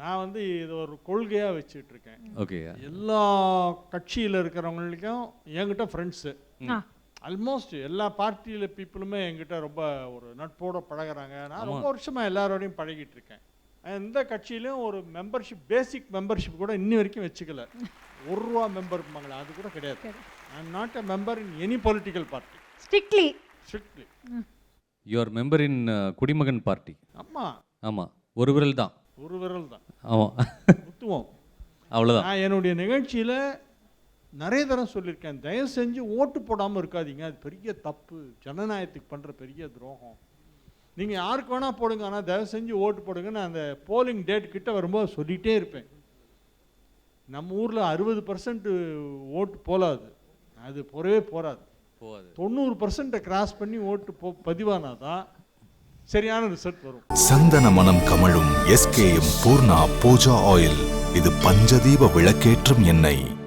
நான் வந்து இது ஒரு கொள்கையாக வச்சுட்டு இருக்கேன் ஓகே எல்லா கட்சியில் இருக்கிறவங்களுக்கும் என்கிட்ட ஃப்ரெண்ட்ஸு. ஆல்மோஸ்ட் எல்லா பார்ட்டியில் பீப்புளுமே என்கிட்ட ரொம்ப ஒரு நட்போட பழகுறாங்க. நான் ரொம்ப வருஷமா எல்லாரோடையும் பழகிட்டு இருக்கேன் எந்த கட்சியிலும் ஒரு மெம்பர்ஷிப் பேசிக் மெம்பர்ஷிப் கூட இன்னி வரைக்கும் வச்சுக்கல. ஒரு ரூபா மெம்பர் அது கூட கிடையாது. I not a member in any political party strictly strictly your member in குடிமகன் பார்ட்டி ஆமா. ஆமாம் ஒரு விரல் தான். ஒரு விரல் தான். ஆமாம் குத்துவோம் அவ்வளோதான் நான் என்னுடைய நிகழ்ச்சியில் நிறைய தரம் சொல்லியிருக்கேன். தயவு செஞ்சு ஓட்டு போடாமல் இருக்காதீங்க. அது பெரிய தப்பு. ஜனநாயகத்துக்கு பண்ணுற பெரிய துரோகம். நீங்கள் யாருக்கு வேணால் போடுங்க. ஆனால் தயவு செஞ்சு ஓட்டு போடுங்கன்னு அந்த போலிங் டேட் கிட்ட வரும்போது சொல்லிகிட்டே இருப்பேன். நம்ம ஊரில் அறுபது பர்சன்ட் ஓட்டு போலாது. அது போறவே போகாது போகாது. தொண்ணூறு பர்சன்ட்டை கிராஸ் பண்ணி ஓட்டு போ பதிவானாதான் சரியான ரிசல்ட் வரும். சந்தன மனம் கமழும் எஸ்கேஎம் பூர்ணா பூஜா ஆயில். இது பஞ்சதீப விளக்கேற்றும் எண்ணெய்.